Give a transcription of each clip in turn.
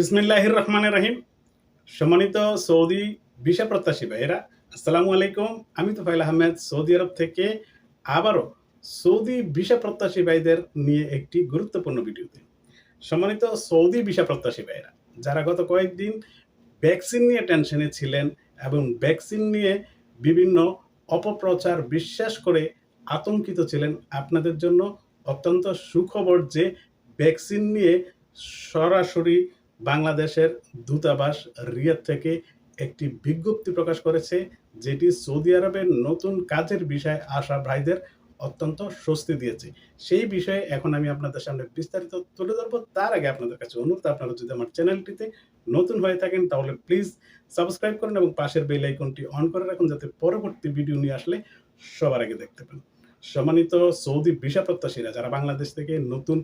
বিসমিল্লাহির রহমান রাহিম সম্মানিত Saudi visa প্রত্যাশী ভাইয়েরা, আসসালামু আলাইকুম। আমি তোফাইল আহমেদ, সৌদি আরব থেকে আবারও সৌদি ভিসা প্রত্যাশী ভাইদের নিয়ে একটি গুরুত্বপূর্ণ ভিডিওতে। সম্মানিত সৌদি ভিসা প্রত্যাশী ভাইয়েরা, যারা গত কয়েকদিন ভ্যাকসিন নিয়ে টেনশনে ছিলেন এবং ভ্যাকসিন নিয়ে বিভিন্ন অপপ্রচার বিশ্বাস করে আতঙ্কিত ছিলেন, আপনাদের জন্য অত্যন্ত সুখবর যে ভ্যাকসিন নিয়ে সরাসরি বাংলাদেশের দূতাবাস রিয়াদ থেকে একটি বিজ্ঞপ্তি প্রকাশ করেছে, যেটি সৌদি আরবের নতুন কাজের বিষয়ে আসা ভাইদের অত্যন্ত স্বস্তি দিয়েছে। সেই বিষয়ে এখন আমি আপনাদের সামনে বিস্তারিত তুলে ধরবো। তার আগে আপনাদের কাছে অনুরোধ, আপনারা যদি আমার চ্যানেলটিতে নতুন হয়ে থাকেন, তাহলে প্লিজ সাবস্ক্রাইব করুন এবং পাশের বেল আইকনটি অন করে রাখুন, যাতে পরবর্তী ভিডিও নিয়ে আসলে সবার আগে দেখতে পান। সম্মানিত সৌদি ভিসা প্রত্যাশীরা, যারা বাংলাদেশ থেকে নতুন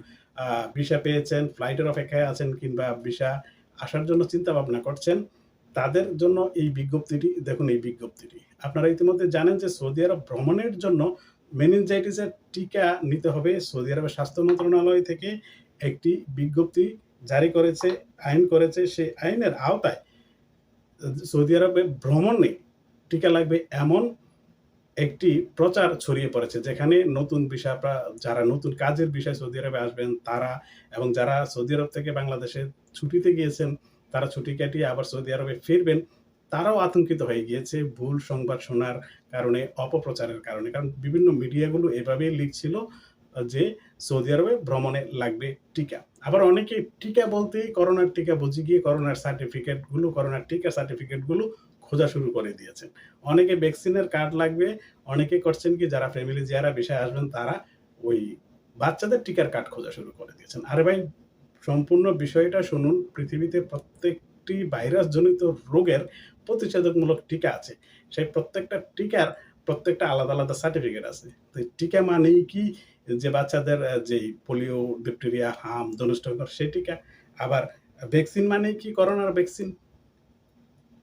ভিসা পেয়েছেন ফ্লাইটের অপেক্ষায় আছেন কিংবা ভিসা আসার জন্য চিন্তা ভাবনা করছেন, তাদের জন্য এই বিজ্ঞপ্তিটি, দেখুন এই বিজ্ঞপ্তিটি। আপনারা ইতিমধ্যে জানেন যে সৌদি আরব ভ্রমণের জন্য মেনিনজাইটিসের টিকা নিতে হবে। সৌদি আরবের স্বাস্থ্য মন্ত্রণালয় থেকে একটি বিজ্ঞপ্তি জারি করেছে, আইন করেছে। সেই আইনের আওতায় সৌদি আরবে ভ্রমণে টিকা লাগবে এমন একটি প্রচার ছড়িয়ে পড়েছে, যেখানে নতুন বিষয় যারা নতুন কাজের বিষয় সৌদি আরবে আসবেন তারা এবং যারা সৌদি আরব থেকে বাংলাদেশে ছুটিতে গিয়েছেন, তারা ছুটি কাটিয়ে আবার সৌদি আরবে ফিরবেন, তারাও আতঙ্কিত হয়ে গিয়েছে ভুল সংবাদ শোনার কারণে, অপপ্রচারের কারণে। কারণ বিভিন্ন মিডিয়াগুলো এভাবেই লিখছিল যে সৌদি আরবে ভ্রমণে লাগবে টিকা। আবার অনেকে টিকা বলতেই করোনার টিকা বুঝে গিয়ে করোনার সার্টিফিকেটগুলো করোনার টিকা সার্টিফিকেটগুলো খোঁজা শুরু করে দিয়েছেন। অনেকে ভ্যাকসিনের কার্ড লাগবে, অনেকে করছেন কি, যারা ফ্যামিলি যারা বিষয় আসবেন, তারা ওই বাচ্চাদের টিকার কার্ড খোঁজা শুরু করে দিয়েছেন। আরে ভাই, সম্পূর্ণ বিষয়টা শুনুন, পৃথিবীতে প্রত্যেকটি ভাইরাস জনিত রোগের প্রতিষেধকমূলক টিকা আছে। সেই প্রত্যেকটা টিকার প্রত্যেকটা আলাদা আলাদা সার্টিফিকেট আছে। তো টিকা মানেই কি? যে বাচ্চাদের যে পোলিও ডিপটেরিয়া হাম ধনুষ্টকর সেই টিকা। আবার ভ্যাকসিন মানে কি? করোনার ভ্যাকসিন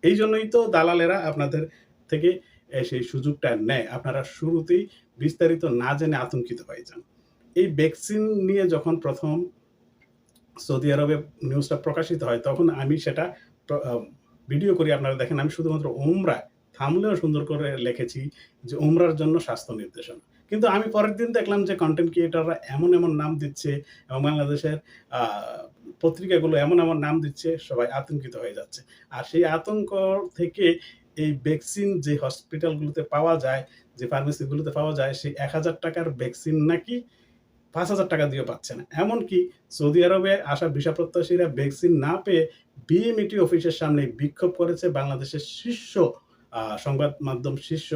এই জন্যই তো দালালেরা আপনাদের থেকে সেই সুযোগটা নেয়। আপনারা শুরুতেই বিস্তারিত না জেনে আতঙ্কিত হয়ে যান। এই ভ্যাকসিন নিয়ে যখন প্রথম সৌদি আরবে নিউজটা প্রকাশিত হয়, তখন আমি সেটা ভিডিও করি। আপনারা দেখেন, আমি শুধুমাত্র ওমরা থামলেও সুন্দর করে লিখেছি যে ওমরার জন্য স্বাস্থ্য নির্দেশনা। কিন্তু আমি পরের দিন দেখলাম যে কন্টেন্ট ক্রিয়েটাররা এমন এমন নাম দিচ্ছে এবং বাংলাদেশের পত্রিকাগুলো এমন এমন নাম দিচ্ছে, সবাই আতঙ্কিত হয়ে যাচ্ছে। আর সেই আতঙ্ক থেকে এই ভ্যাকসিন যে হসপিটালগুলোতে পাওয়া যায়, যে ফার্মেসিগুলোতে পাওয়া যায়, সেই এক হাজার টাকার ভ্যাকসিন নাকি পাঁচ হাজার টাকা দিয়ে পাচ্ছে না। এমনকি সৌদি আরবে আসা ভিসা প্রত্যাশীরা ভ্যাকসিন না পেয়ে বিএমইটি অফিসের সামনে বিক্ষোভ করেছে বাংলাদেশের শীর্ষ সংবাদ মাধ্যম শীর্ষ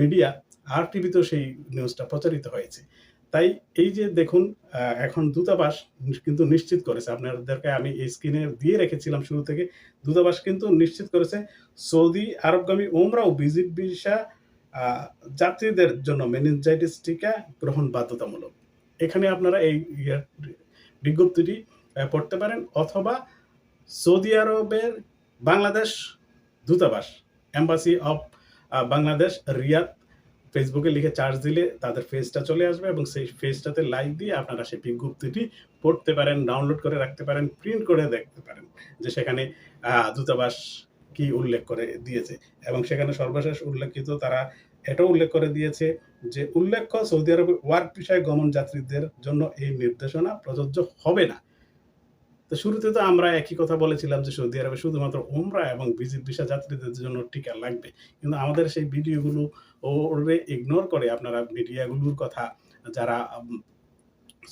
মিডিয়া আর টিভিতেও সেই নিউজটা প্রচারিত হয়েছে। তাই এই যে দেখুন এখন দূতাবাস কিন্তু নিশ্চিত করেছে। আপনাদেরকে আমি এই স্ক্রিনে দিয়ে রেখেছিলাম শুরু থেকে। দূতাবাস কিন্তু নিশ্চিত করেছে, সৌদি আরবগামী ওমরা ও ভিজিট ভিসা যাত্রীদের জন্য মেনিনজাইটিস টিকা গ্রহণ বাধ্যতামূলক। এখানে আপনারা এই বিজ্ঞপ্তিটি পড়তে পারেন অথবা সৌদি আরবের বাংলাদেশ দূতাবাস এম্বাসি অফ বাংলাদেশ, রিয়াদ ফেসবুকে লিখে চার্জ দিলে তাদের ফেসটা চলে আসবে এবং সেই ফেসটাতে লাইক দিয়ে আপনারা সেই বিজ্ঞপ্তিটি পড়তে পারেন ডাউনলোড করে রাখতে পারেন প্রিন্ট করে দেখতে পারেন যে সেখানে দূতাবাস কি উল্লেখ করে দিয়েছে এবং সেখানে সর্বশেষ উল্লেখিত তারা এটাও উল্লেখ করে দিয়েছে যে উল্লেখ্য সৌদি আরবে ওয়ার্ক বিষয়ে গমন যাত্রীদের জন্য এই নির্দেশনা প্রযোজ্য হবে না। তো শুরুতে তো আমরা একই কথা বলেছিলাম যে সৌদি আরবে শুধুমাত্র ওমরা এবং ভিজিট ভিসা যাত্রীদের জন্য টিকা লাগবে। কিন্তু আমাদের সেই ভিডিওগুলো ওরে ইগনোর করে আপনারা মিডিয়াগুলোর কথা যারা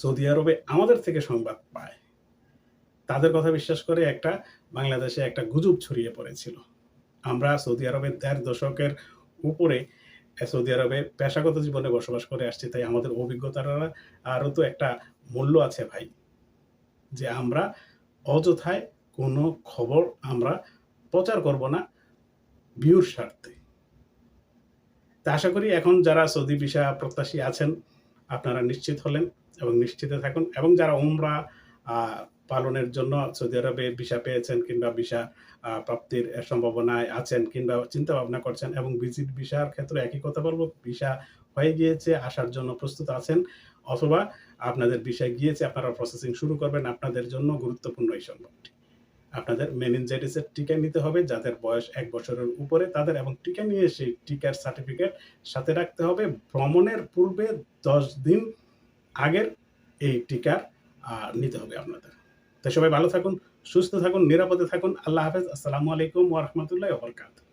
সৌদি আরবে আমাদের থেকে সংবাদ পায়, তাদের কথা বিশ্বাস করে একটা বাংলাদেশে একটা গুজব ছড়িয়ে পড়েছিল। আমরা সৌদি আরবের দেড় দশকের উপরে সৌদি আরবে পেশাগত জীবনে বসবাস করে আসছি, তাই আমাদের অভিজ্ঞতার আরও তো একটা মূল্য আছে ভাই, যে আমরা অযথায় কোনো খবর আমরা প্রচার করব না বিউর স্বার্থে। তা আশা করি এখন যারা সৌদি ভিসা প্রত্যাশী আছেন, আপনারা নিশ্চিত হলেন এবং নিশ্চিতে থাকুন এবং যারা উমরা পালনের জন্য সৌদি আরবে ভিসা পেয়েছেন কিংবা ভিসা প্রাপ্তির সম্ভাবনায় আছেন কিংবা চিন্তা ভাবনা করছেন এবং ভিজিট ভিসার ক্ষেত্রে একই কথা বলব, ভিসা হয়ে গিয়েছে, আসার জন্য প্রস্তুত আছেন অথবা আপনাদের বিষয় গিয়েছে, আপনারা প্রসেসিং শুরু করবেন, আপনাদের জন্য গুরুত্বপূর্ণ এই সংবাদটি। আপনাদের মেনিনজাইটিসের টিকা নিতে হবে, যাদের বয়স এক বছরের উপরে, তাদের এবং টিকা নিয়ে সেই টিকার সার্টিফিকেট সাথে রাখতে হবে। ভ্রমণের পূর্বে দশ দিন আগের এই টিকার নিতে হবে আপনাদের। তো সবাই ভালো থাকুন, সুস্থ থাকুন, নিরাপদে থাকুন। আল্লাহ হাফেজ। আসসালামু আলাইকুম ওয়া রাহমাতুল্লাহি ওয়া বারাকাতুহু।